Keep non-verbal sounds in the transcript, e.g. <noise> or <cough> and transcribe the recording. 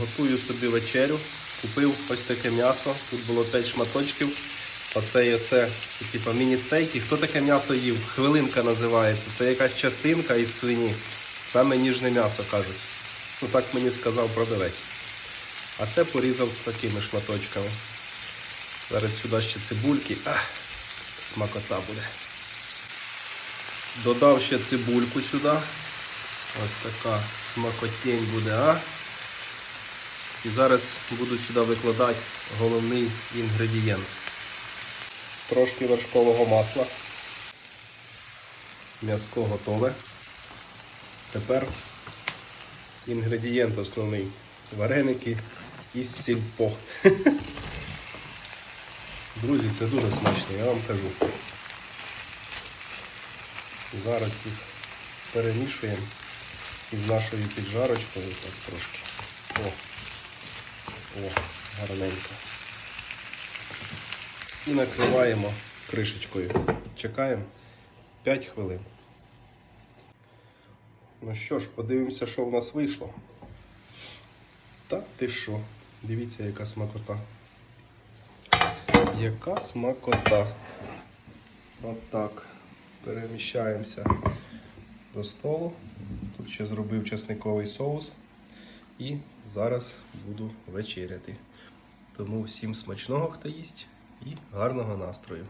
Готую собі вечерю. Купив ось таке м'ясо. Тут було 5 шматочків. Оце і оце, типу міні-стейки. Хто таке м'ясо їв? Хвилинка називається. Це якась частинка із свині. Саме ніжне м'ясо кажуть. Ну так мені сказав продавець. А це порізав такими шматочками. Зараз сюди ще цибульки. Ах, смакота буде. Додав ще цибульку сюди. Ось така смакотень буде, а? І зараз буду сюди викладати головний інгредієнт. Трошки вершкового масла. М'яско готове. Тепер інгредієнт основний. Вареники із сільпо. <laughs> Друзі, це дуже смачно, я вам кажу. Зараз їх перемішуємо із нашою піджарочкою так трошки. О, о, гарненько. І накриваємо кришечкою. Чекаємо 5 хвилин. Ну що ж, подивимося, що в нас вийшло. Та ти що? Дивіться, яка смакота. Яка смакота. От так. Переміщаємося до столу. Тут ще зробив чесниковий соус. І зараз буду вечеряти. Тому всім смачного, хто їсть, і гарного настрою.